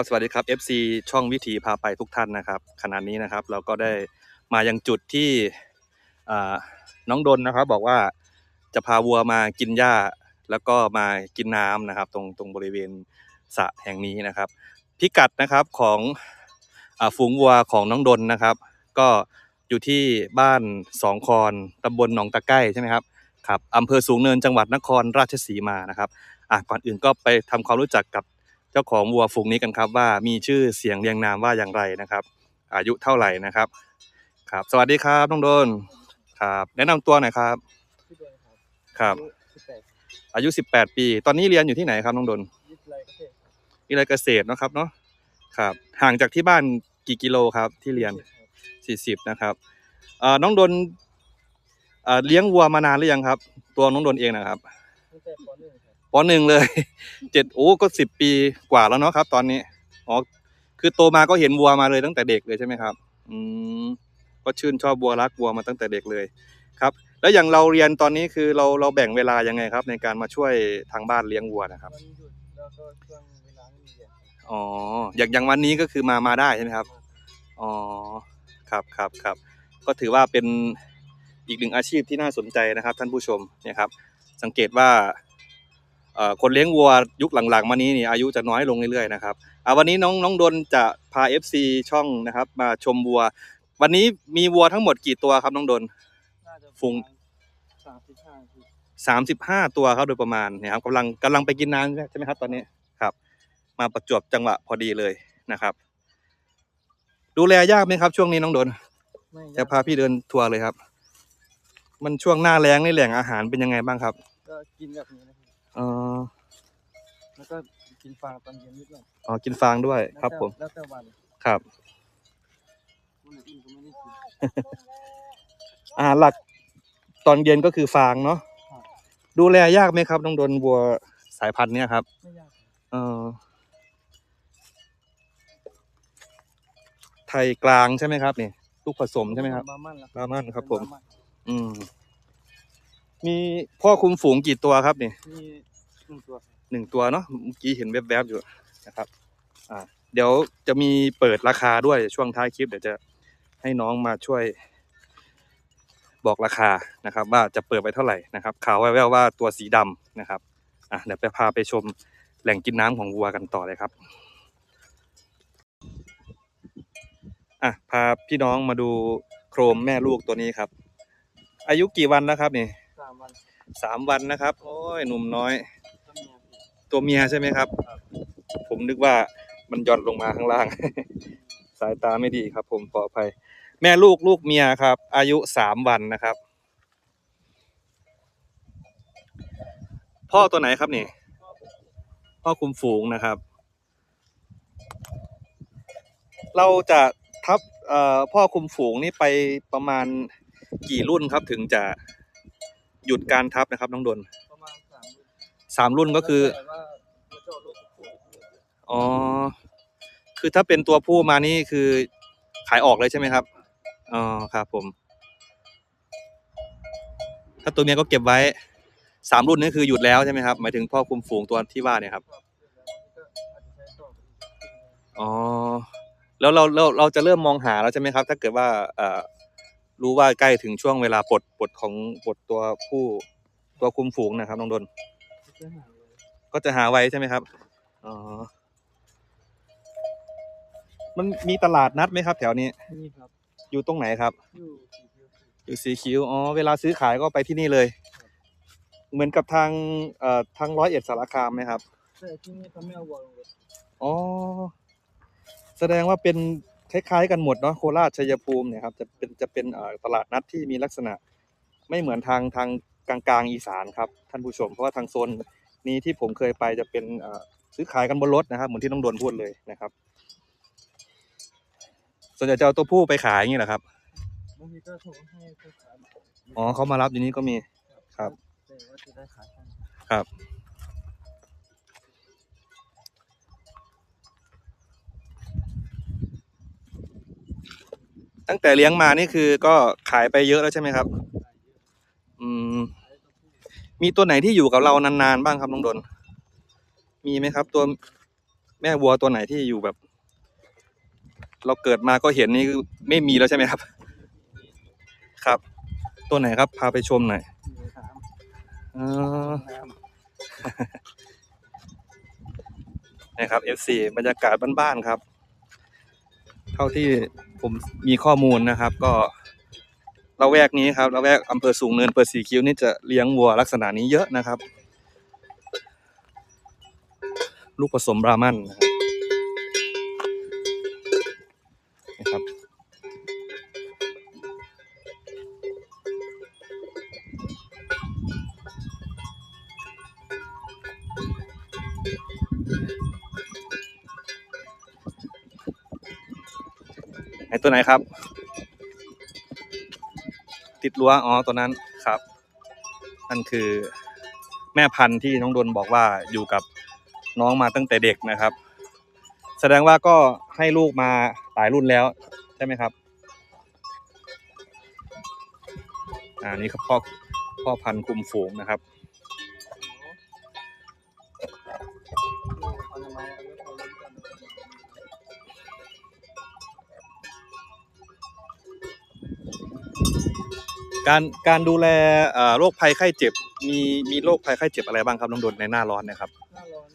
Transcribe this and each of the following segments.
ครับสวัสดีครับ FC ช่องวิถีพาไปทุกท่านนะครับขณะนี้นะครับ เราก็ได้มายังจุดที่น้องดนนะครับ บอกว่าจะพาวัวมากินหญ้า แล้วก็มากินน้ำนะครับ ตรงตรงบริเวณสระแห่งนี้นะครับ พิกัดนะครับของอฝูงวัวของน้องดนนะครับ ก็อยู่ที่บ้านสองคอนตำบลหนองตะไก้ใช่ไหมครับครับอำเภอสูงเนินจังหวัดนครราชสีมานะครับอะก่อนอื่นก็ไปทำความรู้จักกับ เจ้าของวัวฝูงนี้กันครับว่ามีชื่อเสียงเรียงนามว่าอย่างไรนะครับ อายุเท่าไหร่นะครับ ครับ สวัสดีครับน้องโดนครับ แนะนำตัวหน่อยครับ ที่เดือนครับครับสิบแปดอายุ 18 ปี ตอนนี้เรียนอยู่ที่ไหนครับน้องโดนยี่สิบไรก็เสร็จวิทยาลัยเกษตรเนอะครับเนาะครับ ห่างจากที่บ้านกี่กิโลครับที่เรียน40 นะครับเอ่อน้องโดนเอ่อเลี้ยงวัวมานานหรือยังครับ ตัวน้องโดนเองนะครับตั้งแต่ปหนึ่งครับ ปหนึ่งเลยเจ็ดโอ้ก็สิบปีกว่าแล้วเนาะครับ ตอนนี้อ๋อคือโตมาก็เห็นวัวมาเลยตั้งแต่เด็กเลยใช่ไหมครับ อืมก็ชื่นชอบวัวรักวัวมาตั้งแต่เด็กเลยครับ แล้วอย่างเราเรียนตอนนี้คือเราเราแบ่งเวลายังไงครับ ในการมาช่วยทางบ้านเลี้ยงวัวนะครับวันหยุดแล้วก็ช่วงเวลาไม่มีเรียนครับอ๋ออย่างอย่างวันนี้ก็คือมามาได้ใช่ไหมครับอ๋อครับครับครับ ก็ถือว่าเป็นอีกหนึ่งอาชีพที่น่าสนใจนะครับ ท่านผู้ชมเนี่ยครับ สังเกตว่าเอ่อ คนเลี้ยงวัวยุคหลังๆ มานี้นี่อายุจะน้อยลงเรื่อยๆนะครับอ่าวันนี้น้องน้องดนจะพา FC ช่องนะครับ มาชมวัว วันนี้มีวัวทั้งหมดกี่ตัวครับน้องดนน่าจะฟุ้งสามสิบห้าคือสามสิบห้าตัวครับโดยประมาณเนี่ยครับกำลังกำลังไปกินน้ำใช่ไหมครับตอนนี้ครับ มาประจวบจังหวะพอดีเลยนะครับ ดูแลยากไหมครับ ช่วงนี้น้องดนไม่จะพาพี่เดินทัวร์เลยครับ มันช่วงหน้าแล้งนี่แหล่งอาหารเป็นยังไงบ้างครับ ก็กินแบบนี้นะครับเออแล้วก็กินฟางตอนเย็นนิดหน่อยอ๋อกินฟางด้วยแล้วครับแต่ผม แล้วแต่วันครับ วันอื่นก็ไม่ได้กิน อาหารหลักตอนเย็นก็คือฟางเนาะครับ ดูแลยากไหมครับน้องดนวัวสายพันธุ์เนี้ยครับไม่ยากครับเออไทยกลางใช่ไหมครับนี่ลูกผสมใช่ไหมครับ บาร์มันละบาร์มันครับเป็นผมาร์นอืม มีพ่อคุมฝูงกี่ตัวครับนี่มีหนึ่งตัวครับหนึ่งตัวเนาะเมื่อกี้เห็นแวบๆอยู่นะครับ อ่า เดี๋ยวจะมีเปิดราคาด้วยช่วงท้ายคลิป เดี๋ยวจะให้น้องมาช่วย บอกราคานะครับ ว่าจะเปิดไปเท่าไหร่นะครับข่าวแว่วๆว่าตัวสีดำนะครับอะเดี๋ยวไปพาไปชมแหล่งกินน้ำของวัวกันต่อเลยครับอะพาพี่น้องมาดูโครมแม่ลูกตัวนี้ครับ อายุกี่วันแล้วครับนี่สามวันสามวันนะครับ โอ้ยหนุ่มน้อยก็มีครับตัวเมียใช่ไหมครับ ผมนึกว่ามันหย่อนลงมาข้างล่าง สายตาไม่ดีครับ ผมขออภัย แม่ลูกลูกเมียครับ อายุสามวันนะครับ พ่อตัวไหนครับนี่ พ่อคุมฝูงนะครับ เราจะทับเอ่อพ่อคุมฝูงนี่ไปประมาณกี่รุ่นครับถึงจะ หยุดการทับนะครับน้องดนประมาณสามรุ่นสามรุ่นก็คือแล้วแต่ว่าเราจะเอาลูกผูกอ๋อ คือถ้าเป็นตัวผู้มานี่คือขายออกเลยใช่ไหมครับ อ๋อ ครับผม ถ้าตัวเมียก็เก็บไว้ สามรุ่นนี่คือหยุดแล้วใช่ไหมครับ หมายถึงพ่อคุมฝูงตัวที่ว่าเนี่ยครับก็อาจจะใช้ต่อไปอีกปีหนึ่งอ๋อ แล้วเราเราเราจะเริ่มมองหาแล้วใช่ไหมครับ ถ้าเกิดว่าเอ่อ รู้ว่าใกล้ถึงช่วงเวลาปลดปลดของปลดตัวผู้ตัวคุมฝูงนะครับน้องดนจะหาเลยก็จะหาไว้ใช่ไหมครับอ๋อมันมีตลาดนัดไหมครับ แถวนี้ นี่ครับอยู่ตรงไหนครับ อยู่สี่คิวสี่อยู่สีคิ้วอ๋อเวลาซื้อขายก็ไปที่นี่เลย เหมือนกับทางเอ่อทางร้อยเอ็ดสารคามไหมครับ แต่ที่นี่เขาไม่เอาวัวลงรถอ๋อแสดงว่าเป็น คล้ายๆกันหมดเนาะโคราชชัยภูมิเนี่ยครับจะเป็นจะเป็นเอ่อตลาดนัดที่มีลักษณะไม่เหมือนทางทางกลางกลางๆอีสานครับท่านผู้ชม เพราะว่าทางโซนนี้ที่ผมเคยไปจะเป็นเอ่อซื้อขายกันบนรถนะครับเหมือนที่น้องโดนพูดเลยนะครับส่วนใหญ่จะเอาตัวผู้ไปขายอย่างนี้แหละครับบางทีก็โทรให้เพื่อขายอ๋อเขามารับอยู่นี่ก็มีครับแต่ว่าจะได้ขายกันครับ ตั้งแต่เลี้ยงมานี่คือก็ขายไปเยอะแล้วใช่ไหมครับ อืม มีตัวไหนที่อยู่กับเรานานๆบ้างครับน้องดน มีไหมครับ ตัวแม่วัวตัวไหนที่อยู่แบบ เราเกิดมาก็เห็นนี่คือไม่มีแล้วใช่ไหมครับ ครับ ตัวไหนครับ พาไปชมหน่อยมีสามอ๋อน้ำนะครับ FC บรรยากาศบ้านๆครับเท่าที่ผมมีข้อมูลนะครับ ก็ละแวกนี้ครับละแวกอำเภอสูงเนินอำเภอสีคิ้วนี่จะเลี้ยงวัวลักษณะนี้เยอะนะครับ ลูกผสมบรามันนะครับ ไหนตัวไหนครับ ติดรั้วอ๋อตัวนั้นครับ นั่นคือแม่พันธุ์ที่น้องดนบอกว่าอยู่กับน้องมาตั้งแต่เด็กนะครับ แสดงว่าก็ให้ลูกมาหลายรุ่นแล้วใช่ไหมครับอ่านี่ครับพ่อพ่อพันธุ์คุมฝูงนะครับ การการดูแลเอ่อโรคภัยไข้เจ็บ มีมีโรคภัยไข้เจ็บอะไรบ้างครับน้องดนในหน้าร้อนเนะครับหน้าร้อน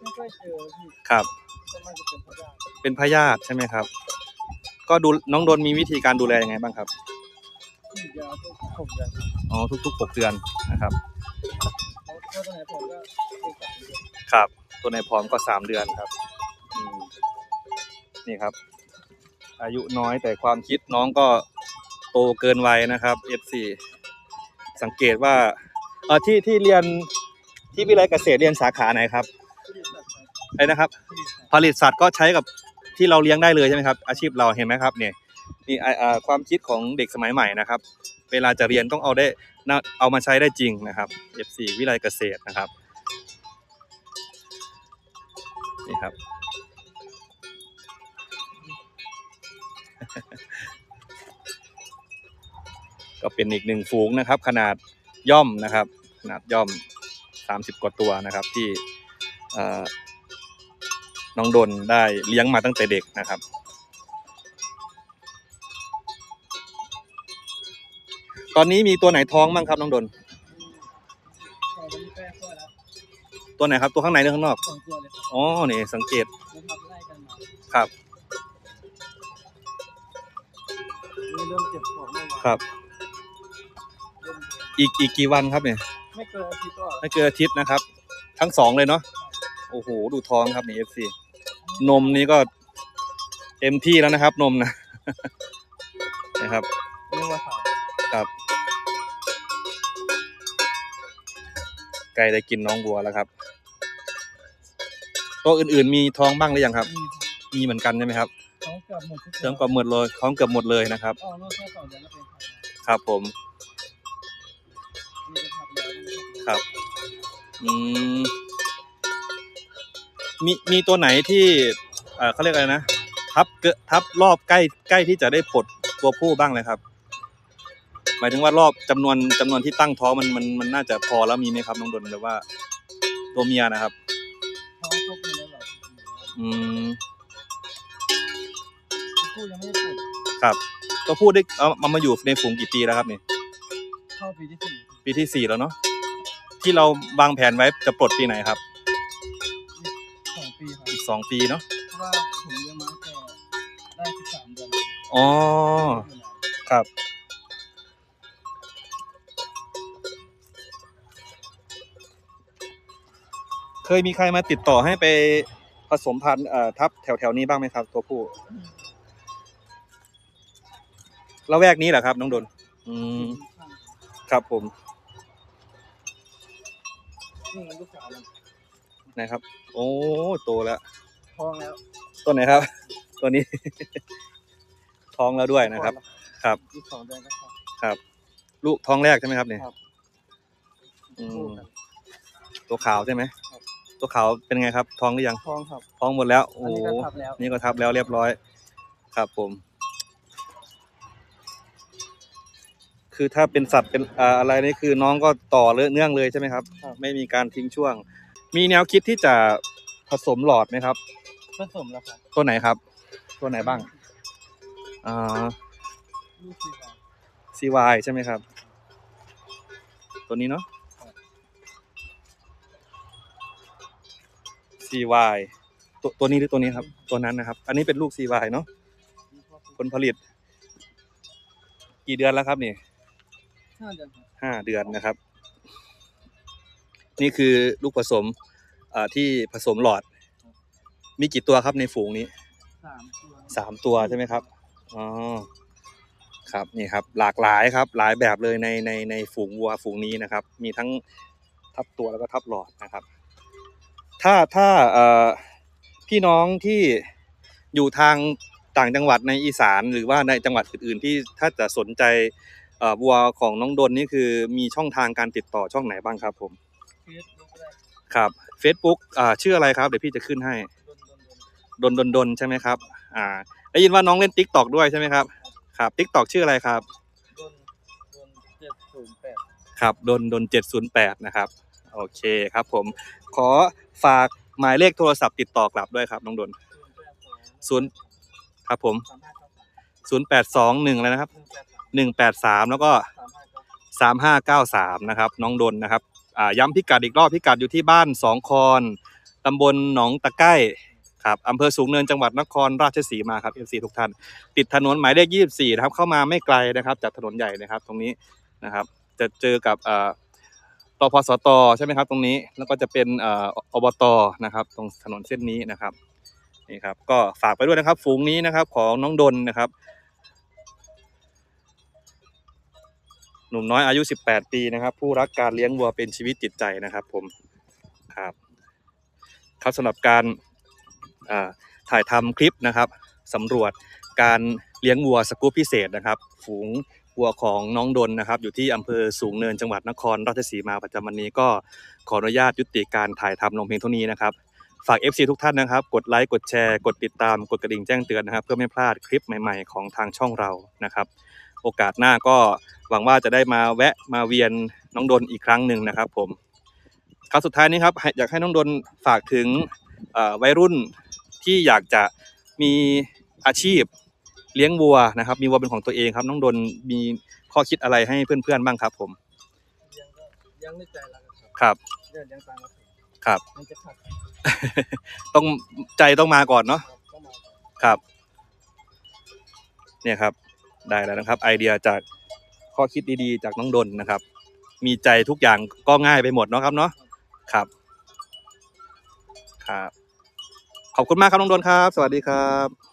ไม่ค่อยเจอพี่ครับก็น่าจะเป็นพยาธิเป็นพยาธิใช่ไหมครับ ก็ดูน้องดนมีวิธีการดูแลยังไงบ้างครับฉีดยาทุกหกเดือนอ๋อทุกๆหกเดือนนะครับเขาถ้าตัวไหนผมก็เป็นสามเดือนครับ ตัวในพร้อมก็สามเดือนครับอืมนี่ครับ อายุน้อยแต่ความคิดน้องก็ โตเกินวัยนะครับ F4 สังเกตว่าเออที่ที่เรียนที่วิทยาลัยเกษตรเรียนสาขาไหนครับผลิตสัตว์ครับไอ้นะครับ ผลิตสัตว์ก็ใช้กับที่เราเลี้ยงได้เลยใช่ไหมครับ อาชีพเราเห็นไหมครับเนี่ยนี่อ่าอ่าความคิดของเด็กสมัยใหม่นะครับ เวลาจะเรียนต้องเอาได้เอามาใช้ได้จริงนะครับ F4 วิทยาลัยเกษตรนะครับนี่ครับ ก็เป็นอีกหนึ่งฝูงนะครับ ขนาดย่อมนะครับ ขนาดย่อม 30 กว่าตัวนะครับที่เอ่อน้องดนได้เลี้ยงมาตั้งแต่เด็กนะครับ ตอนนี้มีตัวไหนท้องบ้างครับน้องดนแต่วันนี้แป้งก็แล้วตัวไหนครับตัวข้างในหรือข้างนอกสองตัวเลยครับอ๋อนี่สังเกตแล้วทับไล่กันมาครับนี่เริ่มเจ็บของเมื่อวานครับเริ่มเจ็บ อีกอีกกี่วันครับเนี่ยไม่เกินอาทิตย์ก็ไม่เกินอาทิตย์นะครับ ทั้งสองเลยเนาะโอ้โหดูท้องครับนี่ FC นมนี้ก็เต็มที่แล้วนะครับ นมนะนะครับเรียกว่าสาวครับใกล้ได้กินน้องวัวแล้วครับตัวอื่นๆ มีท้องบ้างหรือยังครับ มีมีเหมือนกันใช่ไหมครับเขาเกือบหมดทุกตัวเติมกับหมดเลยท้องเกือบหมดเลยนะครับอ๋อนอกแค่สองเดือนก็เป็นครับครับผม ครับ อืมมีมีตัวไหนที่เอ่อเขาเรียกอะไรนะทับเกอะทับรอบใกล้ใกล้ที่จะได้ผลตัวผู้บ้างเลยครับ หมายถึงว่ารอบจำนวนจำนวนที่ตั้งท้องมันมันมันน่าจะพอแล้วมีไหมครับน้องดนหรือว่า ตัวเมียนะครับเขาครบหมดแล้วเหรออืมคู่ยังไม่ได้ปลดครับตัวผู้ได้เอามามาอยู่ในฝูงกี่ปีแล้วครับนี่เข้าปีที่สี่ปีที่สี่แล้วเนาะ ที่เราวางแผนไว้จะปลดปีไหนครับ สองปีครับอีกสองปีเนาะเพราะว่าผมเลี้ยงมาตั้งแต่ได้สิบสามเดือนอ๋อครับ เคยมีใครมาติดต่อให้ไปผสมพันธุ์เอ่อทับแถวแถวๆนี้บ้างไหมครับ ตัวผู้ละแวกนี้แหละครับ น้องดนอืม ครับผม นี่ลูกสาวมันนะครับ โอ้โตแล้วท้องแล้วตัวไหนครับ ตัวนี้ ท้องแล้วด้วยนะครับ ครับยี่สิบสองเดือนก็ครับครับ ลูกท้องแรกใช่ไหมครับเนี่ยครับอืมคู่กันตัวขาวใช่ไหมครับตัวขาวเป็นไงครับ ท้องหรือยังท้องครับท้องหมดแล้วโอ้อันโหนี้ก็ทับแล้ว นี่ก็ทับแล้วเรียบร้อย ครับผม คือถ้าเป็นสัตว์เป็นอ่าอะไรนี่คือน้องก็ต่อเนื่องเลยใช่ไหมครับครับ ไม่มีการทิ้งช่วง มีแนวคิดที่จะผสมหลอดไหมครับ ผสมแล้วครับ ตัวไหนครับ ตัวไหนบ้างอ่าลูกสี่บาท CY ใช่ไหมครับ ตัวนี้เนาะ CY ตัวตัวนี้หรือตัวนี้ครับ ตัวนั้นนะครับ อันนี้เป็นลูก CY เนาะมีพ่อผลผลิต กี่เดือนแล้วครับนี่ ห้าเดือนครับห้าเดือนนะครับ นี่คือลูกผสมอ่าที่ผสมหลอด มีกี่ตัวครับในฝูงนี้สามตัวสามตัวใช่ไหมครับอ๋อครับนี่ครับ หลากหลายครับ หลายแบบเลยในในในฝูงวัวฝูงนี้นะครับ มีทั้งทับตัวแล้วก็ทับหลอดนะครับ ถ้าถ้าเอ่อพี่น้องที่อยู่ทางต่างจังหวัดในอีสาน หรือว่าในจังหวัดอื่นๆที่ถ้าจะสนใจเอ่อ วัวของน้องดนนี่คือมีช่องทางการติดต่อช่องไหนบ้างครับผมเฟซบุ๊กได้ครับ Facebook อ่าชื่ออะไรครับเดี๋ยวพี่จะขึ้นให้ ดนดนดนดนดนดนใช่ไหมครับ อ่า ได้ยินว่าน้องเล่นติ๊กตอกด้วยใช่ไหมครับ ครับติ๊กตอกชื่ออะไรครับ ดนดนเจ็ดศูนย์แปดครับ ดนดนเจ็ดศูนย์แปดนะครับ โอเคครับผม ขอฝากหมายเลขโทรศัพท์ติดต่อกลับด้วยครับน้องดนศูนย์แปดสองศูนย์ครับผมสามห้าเก้าสามศูนย์แปดสองหนึ่งอะไรนะครับ หนึ่งแปดสาม หนึ่งแปดสามแล้วก็สามห้าเก้าสามนะครับ น้องดนนะครับอ่าย้ำพิกัดอีกรอบพิกัดอยู่ที่บ้านสองคอนตำบลหนองตะไก้ครับอำเภอสูงเนินจังหวัดนครราชสีมาครับ FC ทุกท่าน ติดถนนหมายเลข 24นะครับเข้ามาไม่ไกลนะครับจากถนนใหญ่นะครับตรงนี้นะครับ จะเจอกับอ่อตพสตใช่ไหมครับ ตรงนี้แล้วก็จะเป็นอ่ออบตนะครับ ตรงถนนเส้นนี้นะครับนี่ครับก็ฝากไปด้วยนะครับ ฝูงนี้นะครับของน้องดนนะครับ หนุ่มน้อยอายุ 18 ปีนะครับ ผู้รักการเลี้ยงวัวเป็นชีวิตจิตใจนะครับผมครับครับสำหรับการาถ่ายทำคลิปนะครับสำรวจการเลี้ยงวัวสกู๊ปพิเศษนะครับ ฝูงวัวของน้องดนนะครับ อยู่ที่อำเภอสูงเนินจังหวัดนครราชสีมาประจำวันนี้ก็ขออนุญาตยุติการถ่ายทำลงเพียงเท่านี้นะครับ ฝาก FC ทุกท่านนะครับ กดไลค์ กดแชร์ กดติดตาม กดกระดิ่งแจ้งเตือนนะครับ เพื่อไม่พลาดคลิปใหม่ๆ ของทางช่องเรานะครับ โอกาสหน้าก็หวังว่าจะได้มาแวะมาเวียนน้องดนอีกครั้งหนึ่งนะครับ ผมครับสุดท้ายนี้ครับอยากให้น้องดนฝากถึงเอ่อวัยรุ่นที่อยากจะมีอาชีพเลี้ยงวัวนะครับ มีวัวเป็นของตัวเองครับน้องดนมีข้อคิดอะไรให้เพื่อนๆบ้างครับ ผมยังก็ยังไม่ใจรักครับครับเดี๋ยวยังตามมาถึงครับมันจะขัด ต้องใจต้องมาก่อนเนาะครับ เนี่ยครับ ได้แล้วนะครับ ไอเดียจากข้อคิดดีๆ จากน้องดนนะครับ มีใจทุกอย่างก็ง่ายไปหมดเนาะครับเนาะครับ ครับ ขอบคุณมากครับน้องดนครับ สวัสดีครับ